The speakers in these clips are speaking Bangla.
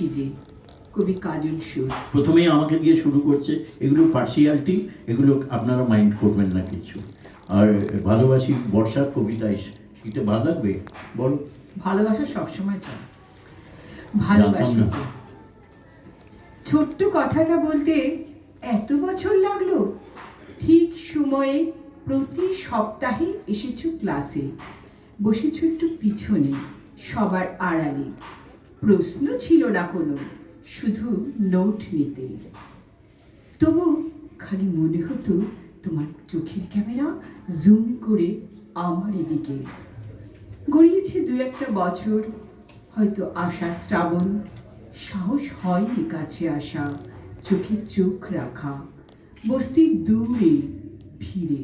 সিজে কবি কাজল সুর। প্রথমেই আমাকে দিয়ে শুরু করছে এগুলো পার্সিয়ালিটি এগুলো আপনারা মাইন্ড করবেন না কিছু। আর ভালোবাসি বর্ষার কবিতা এস- এটা ভালো লাগবে? বল। ভালোবাসা সবসময় চায়। ভালোবাসি। যে। ছোট্ট কথাটা বলতে এত বছর লাগল। ঠিক সময়ে প্রতি সপ্তাহে এসেছ ক্লাসে বসেছো একটু পিছনে সবার আড়ালে। প্রশ্ন ছিল না কোনো, শুধু নোট নিতে। তবু খালি মনে হতো তোমার চোখের ক্যামেরা জুম করে আমার এদিকে। গড়িয়েছে দু একটা বছর, হয়তো আশা শ্রাবণ, সাহস হয়নি কাছে আসা, চোখে চোখ রাখা বস্তির দূরে ভিড়ে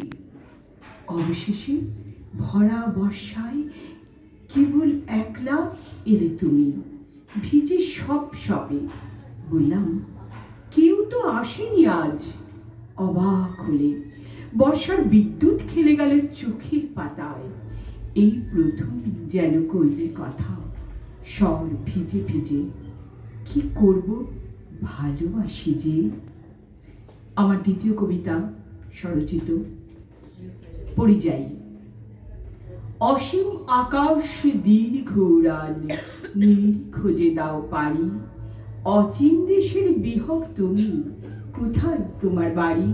অবশেষে ভরা বর্ষায় কেবল একলা এলে তুমি। ভিজে সব সবে। বললাম, কেউ তো আসেনি আজ। অবাক হলে, বর্ষার বিদ্যুৎ খেলে গেল চোখের পাতায়। এই প্রথম যেন করলে কথা। স্বর ভিজে ভিজে, কি করব ভালোবাসি যে। আমার দ্বিতীয় কবিতা, স্বরচিত, পরিযায়ী। অসীম আকাশ দীর্ঘ নীল খোঁজে দাও পারি। অচিন দেশের বিহক তুমি, কোথায় তোমার বাড়ি?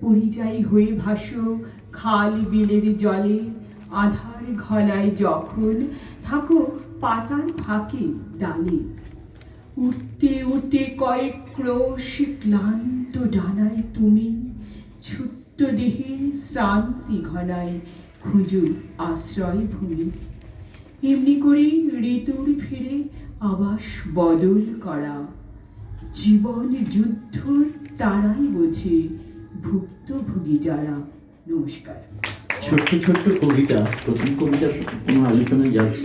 পরিযায়ী হয়ে ভাসো খাল বিলের জলে, আধার ঘনায় যখন থাকো পাতার ফাঁকে ডালে। উঠতে উঠতে কয়েক ক্রোশ ক্লান্ত ডানায় তুমি, ছোট্ট দেহে শ্রান্তি ঘনায় খুঁজো আশ্রয় ভূমি এমনি করেই ঋতুর ফিরে আবাস বদল করা। জীবন যুদ্ধ তারাই বোঝে ভুক্তভোগী যারা। নমস্কার। ছোট্ট ছোট্ট কবিতা, প্রথম কবিতা কোনো আলোচনায় যাচ্ছে?